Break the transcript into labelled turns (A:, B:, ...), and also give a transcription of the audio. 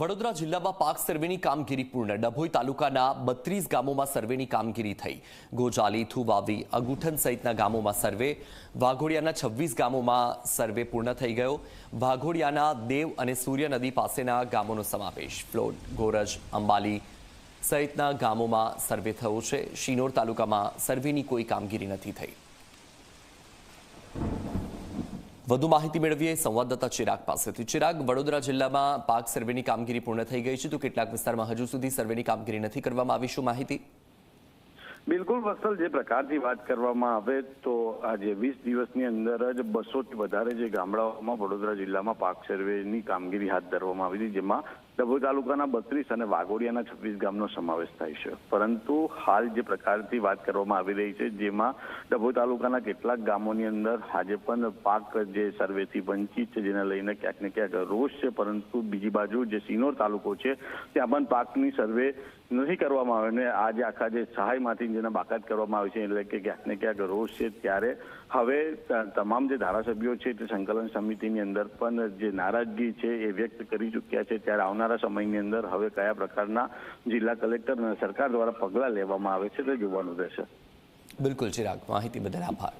A: વડોદરા જિલ્લામાં પાક સર્વેની કામગીરી પૂર્ણ. ડભોઈ તાલુકાના બત્રીસ ગામોમાં સર્વેની કામગીરી થઈ. ગોજાલી, થુવાવી, અગુઠન સહિતના ગામોમાં સર્વે. વાઘોડિયાના છવ્વીસ ગામોમાં સર્વે પૂર્ણ થઈ ગયો. વાઘોડિયાના દેવ અને સૂર્ય નદી પાસેના ગામોનો સમાવેશ. ફ્લોટ, ગોરજ, અંબાલી સહિતના ગામોમાં સર્વે થયો છે. શિનોર તાલુકામાં સર્વેની કોઈ કામગીરી નથી થઈ. વધુ માહિતી મેળવીએ સંવાદદાતા ચિરાગ પાસેથી. ચિરાગ, વડોદરા જિલ્લામાં પાક સર્વેની કામગીરી પૂર્ણ થઈ ગઈ છે. તો કેટલાક વિસ્તારમાં હજુ સુધી સર્વેની કામગીરી નથી કરવામાં આવી. શું માહિતી?
B: બિલકુલ, વસલ જે પ્રકારની વાત કરવામાં આવે તો આજે વીસ દિવસની અંદર જ બસોથી વધારે જે ગામડાઓમાં વડોદરા જિલ્લામાં પાક સર્વેની કામગીરી હાથ ધરવામાં આવી હતી જેમાં ડભોઈ તાલુકાના બત્રીસ અને વાઘોડિયાના છવ્વીસ ગામનો સમાવેશ થાય છે. પરંતુ હાલ જે પ્રકારથી વાત કરવામાં આવી રહી છે, જેમાં ડભોઈ તાલુકાના કેટલાક ગામોની અંદર આજે પણ પાક જે સર્વેથી વંચિત છે, જેને લઈને ક્યાંક ને ક્યાંક રોષ છે, પરંતુ બીજી બાજુ જે સિનોર તાલુકો છે, ત્યાં પણ પાકની સર્વે નથી કરવામાં આવે ને આજે આખા જે સહાયમાંથી જેને બાકાત કરવામાં આવે છે, એટલે કે ક્યાંક ને ક્યાંક રોષ છે, ત્યારે હવે તમામ જે ધારાસભ્યો છે, તે સંકલન સમિતિની અંદર પણ જે નારાજગી છે એ વ્યક્ત કરી ચૂક્યા છે, ત્યારે આવનારા સમયની અંદર હવે કયા પ્રકારના જિલ્લા કલેક્ટર અને સરકાર દ્વારા પગલાં લેવામાં આવે છે તે જોવાનું રહેશે.
A: બિલકુલ, ચિરાગ, માહિતી બદલ આભાર.